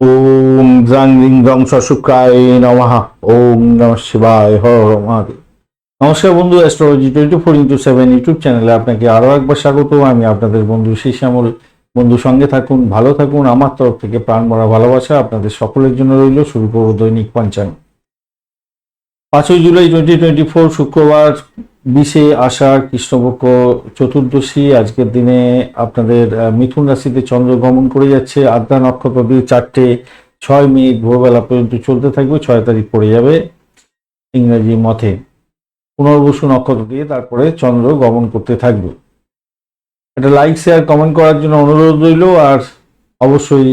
ওম Drang ring রং শুক্রায় নমঃ। ওম নম শিবায় হর হর নমস্কার বন্ধু astrology twenty four into seven YouTube চ্যানেলে আপনাকে আরও একবার স্বাগত। আমি আপনাদের বন্ধু শ্যামল বন্ধু, সঙ্গে থাকুন, ভালো থাকুন। আমার তরফ থেকে প্রাণ ভরা ভালোবাসা আপনাদের সকলের জন্য রইল। শুরু করব দৈনিক পঞ্চাঙ্গ পাঁচই জুলাই টোয়েন্টি টোয়েন্টি ফোর শুক্রবার। বিশে আষাঢ় কৃষ্ণপক্ষ চতুর্দশী, আজকের দিনে আপনাদের মিথুন রাশিতে চন্দ্র গমন করে যাচ্ছে। আদ্রা নক্ষত্র দিয়ে চারটে, ছয় মিনিট ভোরবেলা পর্যন্ত চলতে থাকবে, ছয় তারিখ পড়ে যাবে ইংরেজি মতে। পুনর্বসু নক্ষত্র দিয়ে তারপরে চন্দ্র গমন করতে থাকবে। এটা লাইক শেয়ার কমেন্ট করার জন্য অনুরোধ রইল, আর অবশ্যই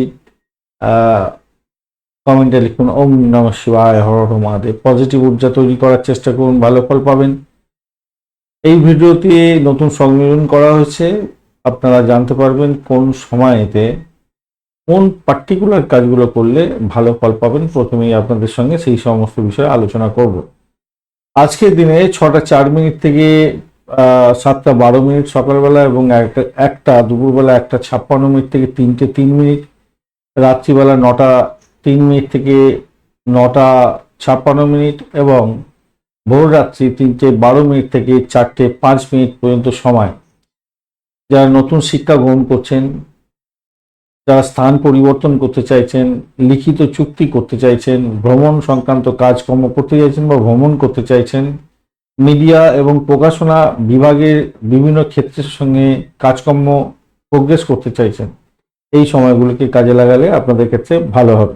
কমেন্টে লিখুন, ওম নম শিবায়, হর হর মহাদেব। পজিটিভ ঊর্জা তৈরি করার চেষ্টা করুন, ভালো ফল পাবেন। এই ভিডিওতে নতুন সংযোজন করা হয়েছে। আপনারা জানতে পারবেন কোন সময়েতে কোন পার্টিকুলার কাজগুলো করলে ভালো ফল পাবেন। প্রথমেই আপনাদের সঙ্গে সেই সমস্ত বিষয়ে আলোচনা করব। আজকের দিনে ছটা চার মিনিট থেকে সাতটা বারো মিনিট সকালবেলা এবং একটা একটা দুপুরবেলা একটা ছাপ্পান্ন মিনিট থেকে তিনটে তিন মিনিট, রাত্রিবেলা নটা তিন মিনিট থেকে নটা ছাপ্পান্ন মিনিট এবং ভোর রাত্রি তিনটে বারো মিনিট থেকে চারটে পাঁচ মিনিট পর্যন্ত সময়। যারা নতুন শিক্ষা গ্রহণ করছেন, যারা স্থান পরিবর্তন করতে চাইছেন, লিখিত চুক্তি করতে চাইছেন, ভ্রমণ সংক্রান্ত কাজকর্ম করতে চাইছেন বা ভ্রমণ করতে চাইছেন, মিডিয়া এবং প্রকাশনা বিভাগের বিভিন্ন ক্ষেত্রের সঙ্গে কাজকর্ম প্রোগ্রেস করতে চাইছেন, এই সময়গুলোকে কাজে লাগালে আপনাদের ক্ষেত্রে ভালো হবে।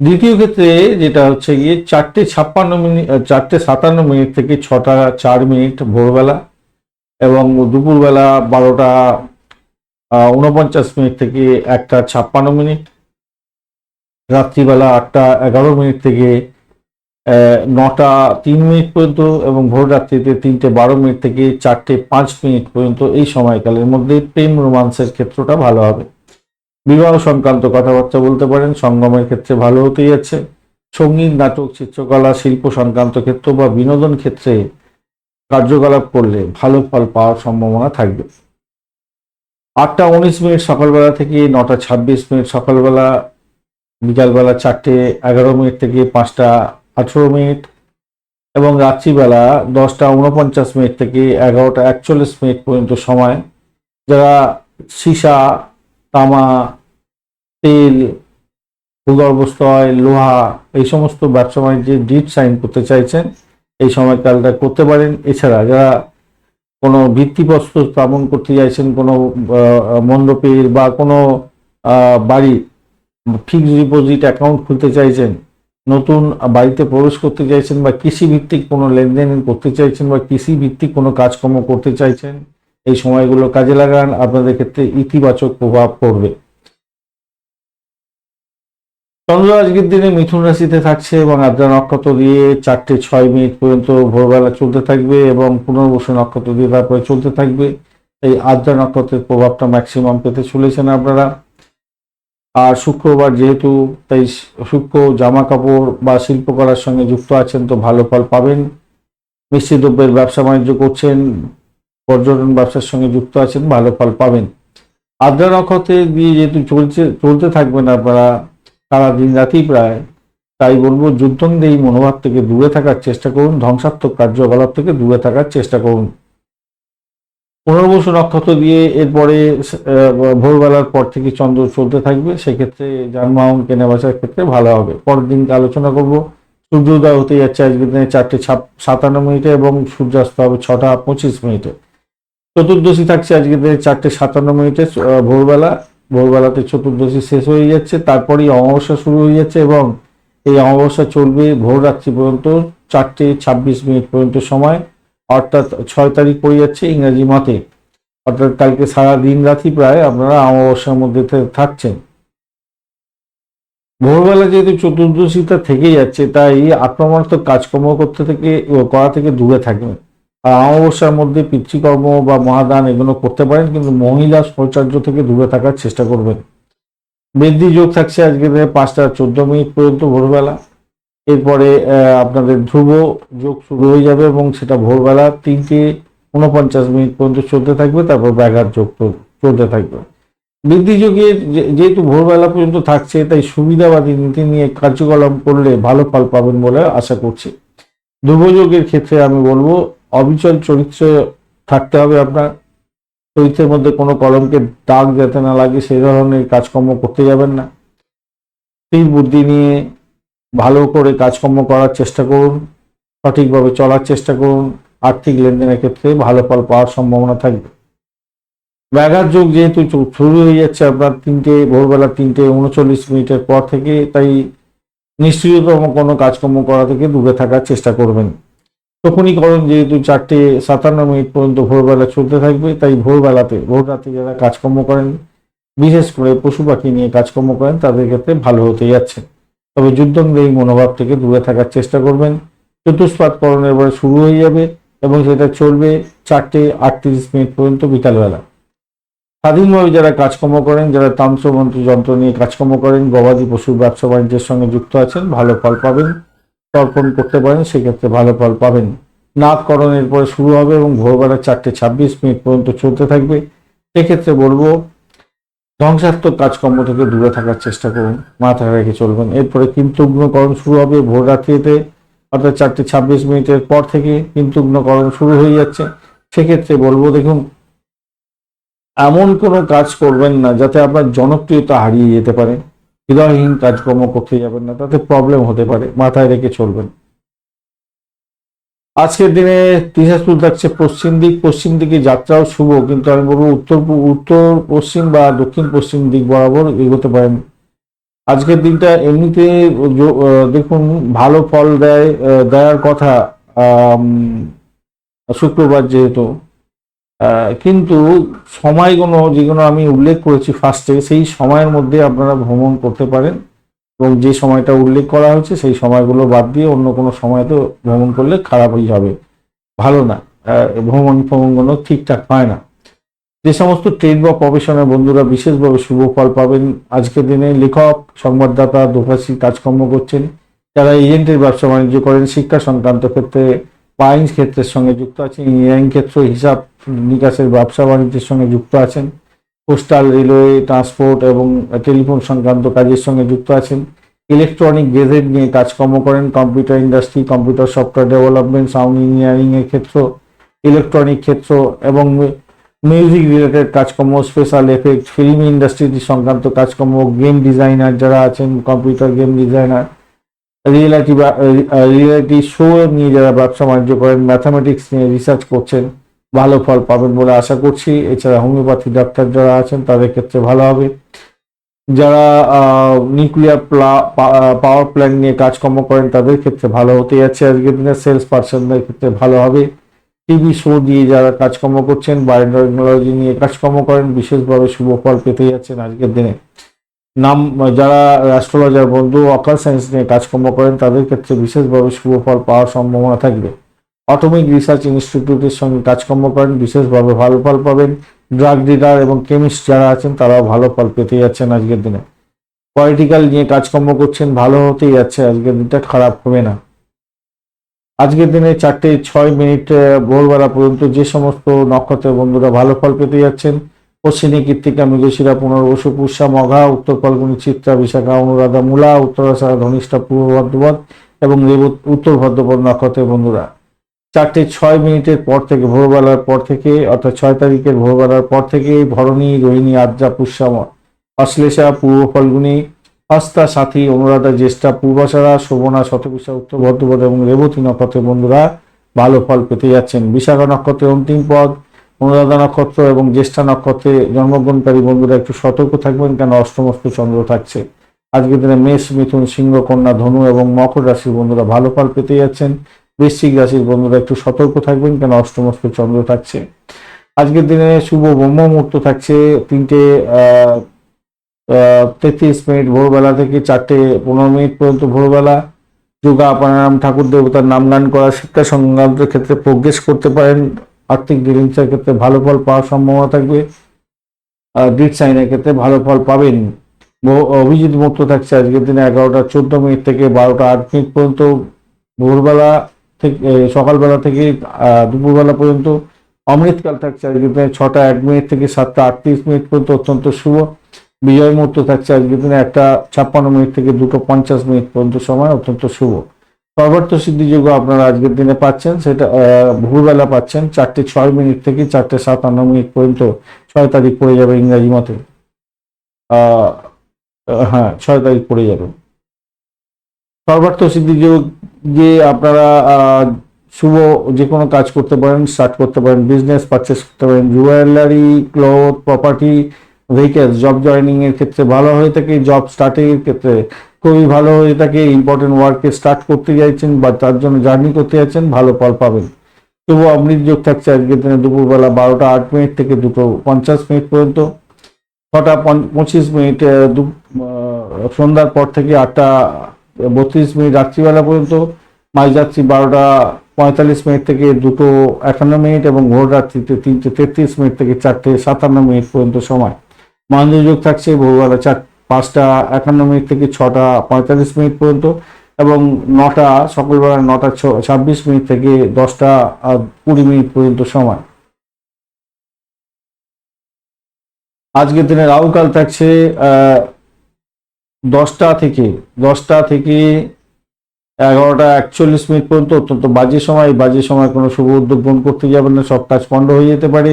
দ্বিতীয় ক্ষেত্রে যেটা হচ্ছে গিয়ে চারটে ছাপ্পান্ন মিনিট চারটে সাতান্ন মিনিট থেকে ছটা চার মিনিট ভোরবেলা এবং দুপুরবেলা বারোটা উনপঞ্চাশ মিনিট থেকে একটা ছাপ্পান্ন মিনিট। রাত্রিবেলা আটটা এগারো মিনিট থেকে নটা তিন মিনিট পর্যন্ত এবং ভোর রাত্রিতে তিনটে বারো মিনিট থেকে চারটে পাঁচ মিনিট পর্যন্ত এই সময়কালের মধ্যে প্রেম রোমান্সের ক্ষেত্রটা ভালো হবে। বিবাহ সংক্রান্ত কথাবার্তা বলতে পারেন, সঙ্গমের ক্ষেত্রে ভালো হতেই যাচ্ছে সংগীত, নাটক, চিত্রকলা, শিল্প সংক্রান্ত ক্ষেত্র বা বিনোদন ক্ষেত্রে কার্যকলাপ করলে ভালো ফল পাওয়ার সম্ভাবনা থাকবে। আটটা উনিশ মিনিট সকালবেলা থেকে নটা ছাব্বিশ মিনিট সকালবেলা, বিকালবেলা চারটে এগারো মিনিট থেকে পাঁচটা আঠেরো মিনিট এবং রাত্রিবেলা দশটা উনপঞ্চাশ মিনিট থেকে এগারোটা একচল্লিশ মিনিট পর্যন্ত সময়। যারা সীসা, তামা তেল, ভূগর্ভস্থল, লোহা, এই সমস্ত ব্যবসা বাণিজ্যে ডিট সাইন করতে চাইছেন, এই সময়কালটা করতে পারেন। এছাড়া যারা কোনো ভিত্তিপ্রস্তর স্থাপন করতে চাইছেন, কোনো মণ্ডপের বা কোনো বাড়ি ফিক্সড ডিপোজিট অ্যাকাউন্ট খুলতে চাইছেন, নতুন বাড়িতে প্রবেশ করতে চাইছেন বা কৃষি ভিত্তিক কোনো লেনদেন করতে চাইছেন বা কৃষি ভিত্তিক কোনো কাজকর্ম করতে চাইছেন, এই সময়গুলো কাজে লাগান। আপনাদের ক্ষেত্রে ইতিবাচক প্রভাব পড়বে। চন্দ্র আজকের দিনে মিথুন রাশিতে থাকছে এবং আদ্রা নক্ষত্র দিয়ে চারটে ছয় মিনিট পর্যন্ত ভোরবেলা চলতে থাকবে এবং পুনর্বসু নক্ষত্র দিয়ে তারপরে চলতে থাকবে। এই আদ্রা নক্ষত্রের প্রভাবটা ম্যাক্সিমাম পেতে চলেছেন আপনারা। আর শুক্রবার যেহেতু তাই শুক্র জামা কাপড় বা শিল্পকলার সঙ্গে যুক্ত আছেন তো ভালো ফল পাবেন। মিষ্টি দ্রব্যের ব্যবসা বাণিজ্য করছেন, পর্যটন ব্যবসার সঙ্গে যুক্ত আছেন, ভালো ফল পাবেন। আদ্রা নক্ষত্রে দিয়ে যেহেতু চলছে, চলতে থাকবেন আপনারা সারা দিন রাতেই প্রায় তাই বলব যুদ্ধংদেহী মনোভাব থেকে দূরে থাকার চেষ্টা করুন, ধ্বংসাত্মক কার্যকলাপ থেকে দূরে থাকার চেষ্টা করুন। পুনর্বসু নক্ষত্র দিয়ে এরপরে ভোরবেলার পর থেকে চন্দ্র চলতে থাকবে, সেক্ষেত্রে যানবাহন কেনা বেচার ক্ষেত্রে ভালো হবে। পরের দিনকে আলোচনা করব। সূর্যোদয় হতে যাচ্ছে আজকের দিনে চারটে সাতান্ন মিনিটে এবং সূর্যাস্ত হবে ছটা পঁচিশ মিনিটে। চতুর্দশী থাকছে আজকের দিনে চারটে সাতান্ন মিনিটে ভোরবেলা। ভোরবেলাতে চতুর্দশী শেষ হয়ে যাচ্ছে, তারপরেই অমাবস্যা শুরু হয়ে যাচ্ছে এবং এই অমাবস্যা চলবে ভোর রাত্রি পর্যন্ত, চারটে ছাব্বিশ মিনিট পর্যন্ত সময়, অর্থাৎ ছয় তারিখ পড়ে যাচ্ছে ইংরাজি মতে অর্থাৎ কালকে সারা দিন রাতি প্রায় আপনারা অমাবস্যার মধ্যে থাকছেন। ভোরবেলা যেহেতু চতুর্দশীটা থেকে যাচ্ছে, তাই আক্রমণাত্মক কাজকর্ম করতে থেকে, করা থেকে দূরে থাকবেন। অমাবস্যার মধ্যে পিতৃকর্ম বা মহাদান এগুলো করতে পারেন, কিন্তু মহিলা শৌচার্য থেকে দূরে থাকার চেষ্টা করবেন। বৃদ্ধি যোগ থাকছে আজকে পাঁচটা চোদ্দ মিনিট পর্যন্ত ভোরবেলা। এরপরে আপনাদের ধ্রুব যোগ শুরু হয়ে যাবে এবং সেটা ভোরবেলা তিনটে উনপঞ্চাশ মিনিট পর্যন্ত চলতে থাকবে, তারপর ব্যাঘাত যোগ চলতে থাকবে। বৃদ্ধি যুগের যেহেতু ভোরবেলা পর্যন্ত থাকছে, তাই সুবিধাবাদী নীতি নিয়ে কার্যকলাপ করলে ভালো ফল পাবেন বলে আশা করছি। দুর্যোগের ক্ষেত্রে আমি বলব অবিচল চরিত্র থাকতে হবে আপনার চরিত্রের মধ্যে কোনো কলমকে দাগ যাতে না লাগে, সেই ধরনের কাজকর্ম করতে যাবেন না। স্থির বুদ্ধি নিয়ে ভালো করে কাজকর্ম করার চেষ্টা করুন, সঠিকভাবে চলার চেষ্টা করুন, আর্থিক লেনদেনের ক্ষেত্রে ভালো ফল পাওয়ার সম্ভাবনা থাকবে। ব্যাঘাত যোগ যেহেতু শুরু হয়ে যাচ্ছে আপনার তিনটে, ভোরবেলা তিনটে উনচল্লিশ মিনিটের পর থেকে, তাই নিশ্চিততম কোনো কাজকর্ম করা থেকে দূরে থাকার চেষ্টা করবেন। তখনইকরণ যেহেতু চারটে সাতান্ন মিনিট পর্যন্ত ভোরবেলা চলতে থাকবে, তাই ভোরবেলাতে ভোর রাতে যারা কাজকর্ম করেন, বিশেষ করে পশু পাখি নিয়ে কাজকর্ম করেন, তাদের ক্ষেত্রে ভালো হতে যাচ্ছে। তবে যুদ্ধংদেহী মনোভাব থেকে দূরে থাকার চেষ্টা করবেন। চতুষ্পাতকরণের এবারে শুরু হয়ে যাবে এবং সেটা চলবে চারটে আটত্রিশ মিনিট পর্যন্ত বিকালবেলা। স্বাধীনভাবে যারা কাজকর্ম করেন, যারা তন্ত্রমন্ত্র যন্ত্র নিয়ে কাজকর্ম করেন, গবাদি পশুর ব্যবসা বাণিজ্যের সঙ্গে যুক্ত আছেন, ভালো ফল পাবেন। তর্পণ করতে পারেন, সেক্ষেত্রে ভালো ফল পাবেন। নাককরণের পরে শুরু হবে এবং ভোরবেলা চারটে ছাব্বিশ মিনিট পর্যন্ত চলতে থাকবে। সেক্ষেত্রে বলব, ধ্বংসাত্মক কাজকর্ম থেকে দূরে থাকার চেষ্টা করুন, মাথায় রেখে চলবেন। এরপরে কিন্তুগ্নকরণ শুরু হবে ভোর রাত্রিতে, অর্থাৎ চারটে ছাব্বিশ মিনিটের পর থেকে কিন্তুগ্নকরণ শুরু হয়ে যাচ্ছে। সেক্ষেত্রে বলব, দেখুন, এমন কোনো কাজ করবেন না যাতে আপনার জনপ্রিয়তা হারিয়ে যেতে পারে। হৃদয়হীন কাজকর্ম করতে যাবেন না, তাতে প্রবলেম হতে পারে, মাথায় রেখে চলবেন। আজকের দিনে ত্রিশাসপুর থাকছে পশ্চিম দিক, পশ্চিম দিকে যাত্রাও শুভ, কিন্তু আমি বলব উত্তর উত্তর পশ্চিম বা দক্ষিণ পশ্চিম দিক বরাবর এগোতে পারেন। আজকের দিনটা এমনিতে দেখুন, ভালো ফল দেয় দেওয়ার কথা শুক্রবার যেহেতু। কিন্তু সময়গুলো যেগুলো আমি উল্লেখ করেছি ফার্স্টে সেই সময়ের মধ্যে আপনারা ভ্রমণ করতে পারেন এবং যে সময়টা উল্লেখ করা হয়েছে, সেই সময়গুলো বাদ দিয়ে অন্য কোনো সময় তো ভ্রমণ করলে খারাপই হবে। ভালো না। ভ্রমণ ভ্রমণগুলো ঠিকঠাক হয় না। যে সমস্ত ট্রেড বা প্রফেশনের বন্ধুরা বিশেষভাবে শুভ ফল পাবেন। আজকের দিনে লেখক, সংবাদদাতা, দোভাষী কাজকর্ম করছেন। যারা এজেন্টের ব্যবসা বাণিজ্য করেন, শিক্ষা সংক্রান্ত ক্ষেত্রে বা আইন ক্ষেত্রের সঙ্গে যুক্ত আছেন ইঞ্জিনিয়ারিং ক্ষেত্র হিসাব নিকাশের ব্যবসা বাণিজ্যের সঙ্গে যুক্ত আছেন। পোস্টাল রেলওয়ে ট্রান্সপোর্ট এবং টেলিফোন সংক্রান্ত কাজের সঙ্গে যুক্ত আছেন। ইলেকট্রনিক গেজেট নিয়ে কাজকর্ম করেন। Computer industry computer software development sound engineering এর ক্ষেত্র ইলেকট্রনিক ক্ষেত্র এবং মিউজিক রিলেটেড কাজকর্ম স্পেশাল এফেক্ট ফিল্ম ইন্ডাস্ট্রি সংক্রান্ত কাজকর্ম গেম ডিজাইনার যারা আছেন computer game designer reality reality show নিয়ে যারা ব্যবসা বাণিজ্য করেন ম্যাথামেটিক্স নিয়ে রিসার্চ করছেন। ভালো ফল পাবেন বলে আশা করছি। এছাড়া হোমিওপ্যাথি ডাক্তার যারা আছেন, তাদের ক্ষেত্রে ভালো হবে। যারা নিউক্লিয়ার পাওয়ার প্ল্যান্ট নিয়ে কাজকর্ম করেন, তাদের ক্ষেত্রে ভালো হতে যাচ্ছে। আজকের দিনে সেলস পার্সনদের ক্ষেত্রে ভালো হবে। টিভি শো দিয়ে যারা কাজকর্ম করছেন বায়োটেকনোলজি নিয়ে কাজকর্ম করেন, বিশেষভাবে শুভ ফল পেতে যাচ্ছেন আজকের দিনে। নাম, যারা অ্যাস্ট্রোলজার বন্ধু অকাল সায়েন্স নিয়ে কাজকর্ম করেন, তাদের ক্ষেত্রে বিশেষভাবে শুভ ফল পাওয়ার সম্ভাবনা থাকবে। অটোমিক রিসার্চ ইনস্টিটিউটের সঙ্গে কাজকর্ম করেন, বিশেষভাবে ভালো ফল পাবেন। ড্রাগ ডিলার এবং কেমিস্ট যারা আছেন, তারাও ভালো ফল পেতে যাচ্ছেন আজকের দিনে। পলিটিক্যাল নিয়ে কাজকর্ম করছেন, ভালো হতেই যাচ্ছে। আজকের দিনটা খারাপ হবে না। আজকের দিনে চারটে ছয় মিনিট ভোরবেলা পর্যন্ত যে সমস্ত নক্ষত্রের বন্ধুরা ভালো ফল পেতে যাচ্ছেন, পশ্চিমী কৃত্তিকা, মৃগশিরা পুনর্বসু পুষ্যা, মঘা, উত্তর ফাল্গুনি, চিত্রা, বিশাখা, অনুরাধা, মূলা, উত্তরাশা, ধনিষ্ঠা, পূর্ব ভদ্রপদ এবং উত্তর ভদ্রপদ নক্ষত্রের বন্ধুরা। চারটে ছয় মিনিটের পর থেকে, ভোরবেলার পর থেকে, অর্থাৎ ছয় তারিখের ভোরবেলার পর থেকে ভরণী, রোহিণী, আদ্রা, পুষ্যা অশ্লেষা, পূর্ব ফাল্গুনি, হস্তা, সাথী, অনুরাধা, জ্যেষ্ঠা, পূর্বাশারা, শোভনা শতবিশা উত্তর ভদ্রপদ এবং রেবতী নক্ষত্রের বন্ধুরা ভালো ফল পেতে যাচ্ছেন। বিশাখা নক্ষত্রের অন্তিম পদ, অনুরাধা নক্ষত্র এবং জ্যেষ্ঠা নক্ষত্রে জন্মগ্রহণকারী বন্ধুরা একটু সতর্ক থাকবেন কেন অষ্টমস্ত চন্দ্র থাকছে। আজকের দিনে মেষ, মিথুন, সিংহ, কন্যা, ধনু এবং মকর রাশির বন্ধুরা ভালো ফল পেতে যাচ্ছেন। বৃশ্চিক রাশির বন্ধুরা একটু সতর্ক থাকবেন, কেন অষ্টমস্ত চন্দ্র থাকছে। আজকের দিনে শুভ ব্রহ্ম মুহূর্ত থাকছে, তিনটে তেত্রিশ মিনিট ভোরবেলা থেকে চারটে পনেরো মিনিট পর্যন্ত ভোরবেলা। যোগা প্রাণায়াম ঠাকুর দেবতার নাম গান করা শিক্ষা সংক্রান্তের ক্ষেত্রে প্রোগ্রেস করতে পারেন। আর্থিক ডিলিংসের ক্ষেত্রে ভালো ফল পাওয়ার সম্ভাবনা থাকবে। ডিট সাইনের ক্ষেত্রে ভালো ফল পাবেন। অভিজিৎ মুক্ত থাকছে আজকের দিনে এগারোটা চোদ্দ মিনিট থেকে বারোটা আট মিনিট পর্যন্ত ভোরবেলা। থেকে সকালবেলা থেকে দুপুরবেলা পর্যন্ত অমৃতকাল থাকছে আজকের দিনে ছটা এক মিনিট থেকে সাতটা আটত্রিশ মিনিট পর্যন্ত অত্যন্ত শুভ। বিজয় মুহূর্ত থাকছে আজকের দিনে একটা ছাপ্পান্ন মিনিট থেকে দুটো পঞ্চাশ মিনিট পর্যন্ত সময় অত্যন্ত শুভ। সর্বার্থ সিদ্ধিযোগ্য আপনারা আজকের দিনে পাচ্ছেন, সেটা ভোরবেলা পাচ্ছেন, চারটে ছয় মিনিট থেকে চারটে সাতান্ন মিনিট পর্যন্ত, ছয় তারিখ পড়ে যাবে ইংরাজি মতে। হ্যাঁ ছয় তারিখ পড়ে যাবে। সর্বার্থ সিদ্ধিযোগ যে আপনারা শুভ যে কোনো কাজ করতে পারেন স্টার্ট করতে পারেন বিজনেস পারচেস করতে পারেন jewellery cloth property vehicles job joining এর ক্ষেত্রে ভালো হয়ে থাকে জব স্টার্টিংয়ের ক্ষেত্রে খুবই ভালো হয়ে থাকে ইম্পর্টেন্ট ওয়ার্কে স্টার্ট করতে চাইছেন বা তার জন্য জার্নি করতে যাচ্ছেন, ভালো ফল পাবেন। শুভ অমৃত যোগ থাকছে আজকের দিনে দুপুরবেলা বারোটা আট মিনিট থেকে দুটো পঞ্চাশ মিনিট পর্যন্ত। ছটা পঁচিশ মিনিট সন্ধ্যার পর থেকে আটটা বত্রিশ মিনিট রাত্রিবেলা পর্যন্ত মাঝরাত্রি বারোটা পঁয়তাল্লিশ মিনিট থেকে দুটো একান্ন মিনিট এবং ভোর রাত্রিতে তিনটে তেত্রিশ মিনিট থেকে চারটে সাতান্ন মিনিট পর্যন্ত সময়। মহেন্দ্রযোগ থাকছে ভোরবেলা চার, পাঁচটা একান্ন মিনিট থেকে ছটা পঁয়তাল্লিশ মিনিট পর্যন্ত এবং নটা, সকালবেলা নটা ছাব্বিশ মিনিট থেকে দশটা কুড়ি মিনিট পর্যন্ত সময়। আজকের দিনে রাহুকাল থাকছে দশটা থেকে দশটা থেকে এগারোটা একচল্লিশ মিনিট পর্যন্ত অত্যন্ত বাজে সময়। বাজে সময় কোনো শুভ উদ্যোগ গ্রহণ করতে যাবেন না, সব কাজ পণ্ড হয়ে যেতে পারে।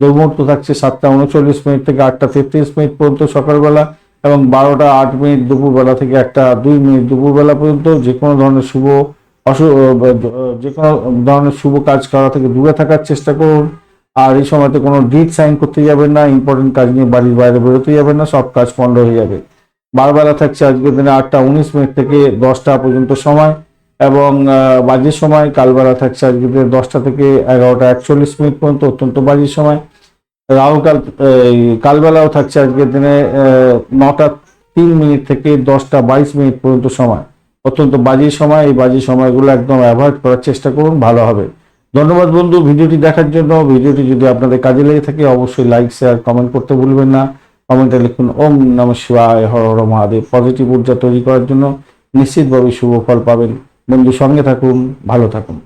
দুর্মুহূর্ত থাকছে সাতটা উনচল্লিশ মিনিট থেকে আটটা তেত্রিশ মিনিট পর্যন্ত সকালবেলা এবং বারোটা আট মিনিট দুপুরবেলা থেকে একটা দুই মিনিট দুপুরবেলা পর্যন্ত যে কোনো ধরনের শুভ অসু যে কোনো ধরনের শুভ কাজ করা থেকে দূরে থাকার চেষ্টা করুন। আর এই সময়তে কোনো ডিট সাইন করতে যাবেন না, ইম্পর্টেন্ট কাজ নিয়ে বাড়ির বাইরে বেরোতে যাবেন না, সব কাজ পণ্ড হয়ে যাবে। বারবেলা থাকছে আজকের দিনে আটটা উনিশ মিনিট থেকে দশটা পর্যন্ত সময় এবং বাজের সময়, কালবেলা থাকছে আজকের দিনে দশটা থেকে এগারোটা একচল্লিশ মিনিট পর্যন্ত অত্যন্ত বাজের সময়। রাহুকাল কালবেলাও থাকছে আজকের দিনে নটা তিন মিনিট থেকে দশটা বাইশ মিনিট পর্যন্ত সময়। অত্যন্ত বাজে সময়, এই বাজে সময়গুলো একদম অ্যাভয়েড করার চেষ্টা করুন, ভালো হবে। ধন্যবাদ বন্ধু, ভিডিওটি দেখার জন্য। ভিডিওটি যদি আপনাদের কাজে লেগে থাকে, অবশ্যই লাইক, শেয়ার, কমেন্ট করতে ভুলবেন না। কমেন্টে লিখুন, ওম নম শিবায়, হর হর মহাদেব। পজিটিভ ঊর্জা তৈরি করার জন্য নিশ্চিতভাবে শুভ ফল পাবেন। বন্ধু সঙ্গে থাকুন, ভালো থাকুন।